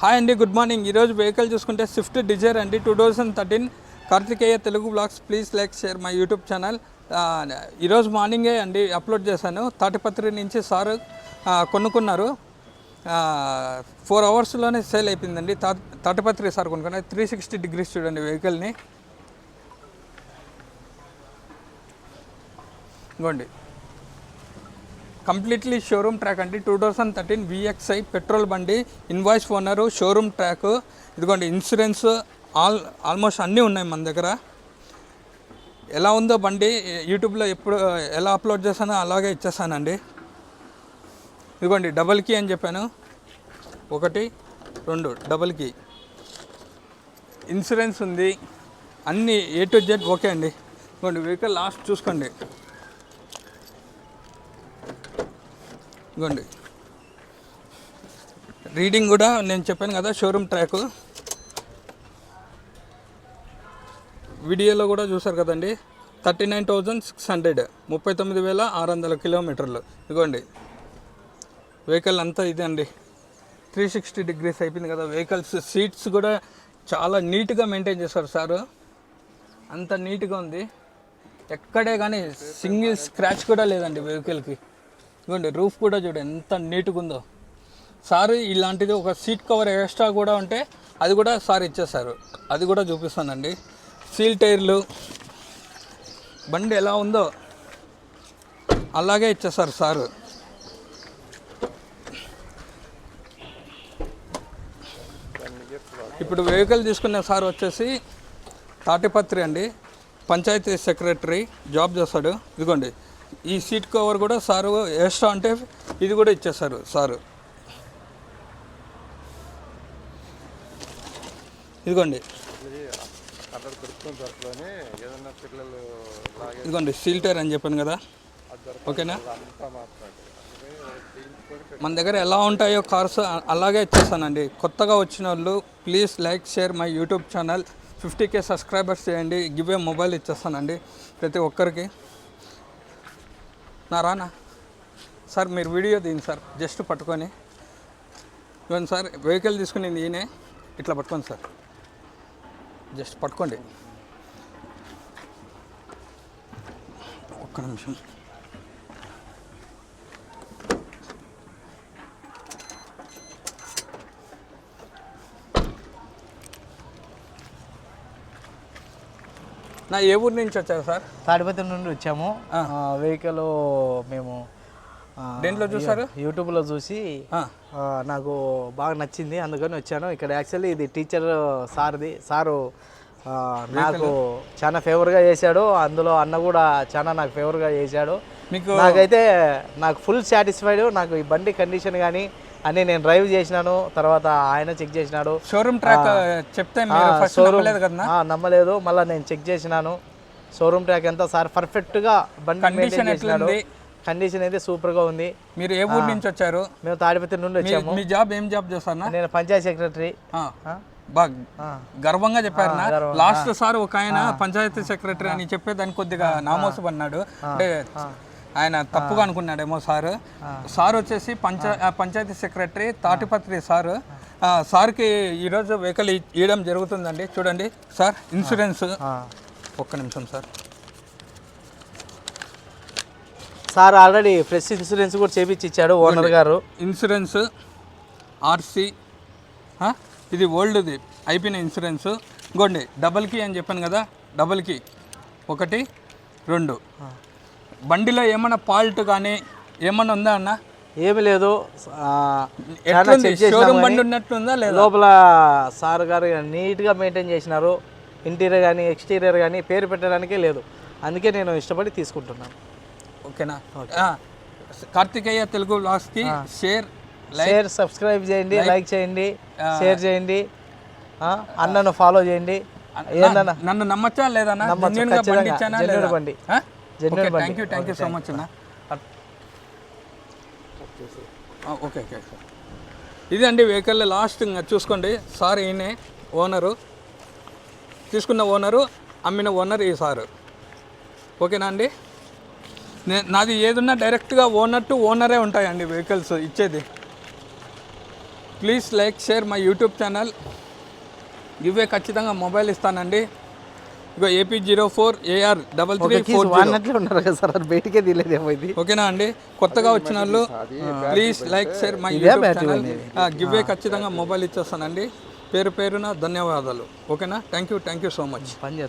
Hi అండి good morning. ఈరోజు vehicle చూసుకుంటే స్విఫ్ట్ డిజైర్ అండి two thousand thirteen Karthikeya Telugu blogs please like share my YouTube channel ఈరోజు మార్నింగే అండి అప్లోడ్ చేశాను. తాటిపత్రి నుంచి సార్ కొనుక్కున్నారు. ఫోర్ అవర్స్లోనే సేల్ అయిపోయిందండి. తా తాటిపత్రి సార్ కొనుక్కున్నారు. త్రీ సిక్స్టీ డిగ్రీస్ చూడండి వెహికల్ని ఇవ్వండి కంప్లీట్లీ షోరూమ్ ట్రాక్ అండి. Two thousand thirteen VXI petrol బండి ఇన్వాయిస్ ఓనరు షోరూమ్ ట్రాక్ ఇదిగోండి ఇన్సూరెన్స్ ఆల్ ఆల్మోస్ట్ అన్నీ ఉన్నాయి మన దగ్గర. ఎలా ఉందో బండి యూట్యూబ్లో ఎప్పుడు ఎలా అప్లోడ్ చేశానో అలాగే ఇచ్చేసానండి. ఇదిగోండి డబల్ కీ అని చెప్పాను. ఒకటి రెండు డబల్ కీ ఇన్సూరెన్స్ ఉంది. అన్నీ ఏ టు జెడ్ ఓకే అండి. ఇదిగోండి వెహికల్ లాస్ట్ చూసుకోండి. ఇదిగోండి. రీడింగ్ కూడా నేను చెప్పాను కదా షోరూమ్ ట్రాక్. వీడియోలో కూడా చూసారు కదండి. Thirty nine thousand six hundred ముప్పై తొమ్మిది వేల ఆరు వందల కిలోమీటర్లు. ఇదిగోండి. వెహికల్ అంతా ఇదే అండి త్రీ సిక్స్టీ డిగ్రీస్ అయిపోయింది కదా వెహికల్స్ సీట్స్ కూడా చాలా నీట్గా మెయింటైన్ చేస్తారు సారు. అంత నీట్గా ఉంది. ఎక్కడే కానీ సింగిల్ స్క్రాచ్ కూడా లేదండి వెహికల్కి ఇదిగోండి రూఫ్ కూడా చూడండి ఎంత నీట్గా ఉందో. సార్ ఇలాంటిది ఒక సీట్ కవర్ ఎక్స్ట్రా కూడా ఉంటే అది కూడా సార్ ఇచ్చేసారు అది కూడా చూపిస్తానండి. సీల్ టైర్లు బండి ఎలా ఉందో అలాగే ఇచ్చేసారు సారు. ఇప్పుడు వెహికల్ తీసుకున్న సార్ వచ్చేసి తాటిపత్రి అండి. పంచాయతీ సెక్రటరీ జాబ్ చేస్తాడు. ఇదిగోండి ఈ సీట్ కవర్ కూడా సారు ఎక్స్ట్రా అంటే ఇది కూడా ఇచ్చేసారు సారు. ఇదిగోండి. ఇదిగోండి సీల్ టైర్ అని చెప్పాను కదా. ఓకేనా? మన దగ్గర ఎలా ఉంటాయో కార్స్ అలాగే ఇచ్చేస్తానండి కొత్తగా వచ్చిన వాళ్ళు please like share my YouTube channel. Fifty K subscribers చేయండి. గివ్ ఏ మొబైల్ ఇచ్చేస్తానండి ప్రతి ఒక్కరికి. నా రానా? సార్ మీరు వీడియో దీని సార్ జస్ట్ పట్టుకొని. ఇవ్వండి సార్ వెహికల్ తీసుకుని ఈయనే ఇట్లా పట్టుకోండి సార్. జస్ట్ పట్టుకోండి. ఒక్క నిమిషం. నా ఏ ఊరు నుంచి వచ్చారు సార్? తాడిపత్రి నుండి వచ్చాము. వెహికల్ మేము దేంట్లో చూసారు యూట్యూబ్లో చూసి నాకు బాగా నచ్చింది అందుకని వచ్చాను. ఇక్కడ యాక్చువల్లీ ఇది టీచర్ సార్ది సారు నాకు చాలా ఫేవర్గా చేశాడు. అందులో అన్న కూడా చాలా నాకు ఫేవర్గా చేశాడు. మీకు నాకైతే నాకు ఫుల్ సాటిస్ఫైడ్ నాకు ఈ బండి కండిషన్ కానీ అన్నీ నేను డ్రైవ్ చేసినాను తర్వాత ఆయన చెక్ చేసినాడు. షోరూమ్ ట్రాక్ చెప్తే మీరు ఫస్ట్ నమ్మలేదు కదా ఆ, నమ్మలేదు. మళ్ళీ నేను చెక్ చేసినాను. షోరూమ్ ట్రాక్ ఎంత? సార్ పర్ఫెక్ట్గా బండి కండిషన్ చేసినాడు. కండిషన్ అయితే సూపర్గా ఉంది. మీరు ఏ ఊరు నుంచి వచ్చారు? మేము తాడిపత్రి నుండి వచ్చాము. మీ జాబ్ ఏం జాబ్ చేస్తారన్నా నేను పంచాయత్ సెక్రటరీ. బాగా. గర్వంగా చెప్పారు లాస్ట్ సార్ ఒక ఆయన పంచాయతీ సెక్రటరీ అని చెప్పే కొద్దిగా నామోసపడినాడు అంటే ఆయన తప్పుగా అనుకున్నాడేమో సార్. సార్ వచ్చేసి పంచ పంచాయతీ సెక్రటరీ తాటిపత్రి సార్. సార్కి ఈరోజు వెహికల్ ఇవ్వడం జరుగుతుందండి. చూడండి సార్ ఇన్సూరెన్స్. ఒక్క నిమిషం sir. Sir already fresh insurance కూడా చేపించి ఇచ్చాడు ఓనర్ గారు. ఇన్సూరెన్స్ ఆర్సీ ఇది ఓల్డ్ది అయిపోయిన ఇన్సూరెన్స్. ఇంకోండి డబల్ కీ అని చెప్పాను కదా డబల్ కీ ఒకటి రెండు. బండిలో ఏమైనా ఫాల్ట్ కానీ ఏమన్నా ఉందా అన్న? ఏమి లేదు. షోరూమ్ బండి కానీ ఉన్నట్లుందా లేదా? లోపల సార్ గారు నీట్గా మెయింటైన్ చేసినారు. ఇంటీరియర్ కానీ ఎక్స్టీరియర్ కానీ పేరు పెట్టడానికే లేదు. అందుకే నేను ఇష్టపడి తీసుకుంటున్నాను. ఓకేనా? కార్తికేయ తెలుగు బ్లాగ్స్కి షేర్ లైక్ షేర్ సబ్స్క్రైబ్ చేయండి లైక్ చేయండి షేర్ చేయండి అన్నను ఫాలో చేయండి. నన్ను నమ్మచ్చా లేదన్నా లేదా? బండి. బండి. Thank you thank you so much అన్న ఓకే ఓకే అండి వెహికల్ లాస్ట్ ఇంకా చూసుకోండి. సార్ ఈయనే ఓనరు. తీసుకున్న ఓనరు అమ్మిన ఓనర్ ఈ సారు. ఓకేనా అండి? నాది ఏదున్నా డైరెక్ట్గా ఓనర్ టు ఓనరే ఉంటాయండి వెహికల్స్ ఇచ్చేది. Please like share my YouTube channel. ఇవే ఖచ్చితంగా మొబైల్ ఇస్తానండి. ఇగో AP zero four AR double three four ఉన్నారు కదా సార్ బయటికే తీయలేదేమో ఇది. ఓకేనా అండి? కొత్తగా వచ్చిన వాళ్ళు please like share my YouTube channel గివ్వే ఖచ్చితంగా మొబైల్ ఇచ్చేస్తానండి. పేరు పేరున ధన్యవాదాలు. ఓకేనా? Thank you thank you so much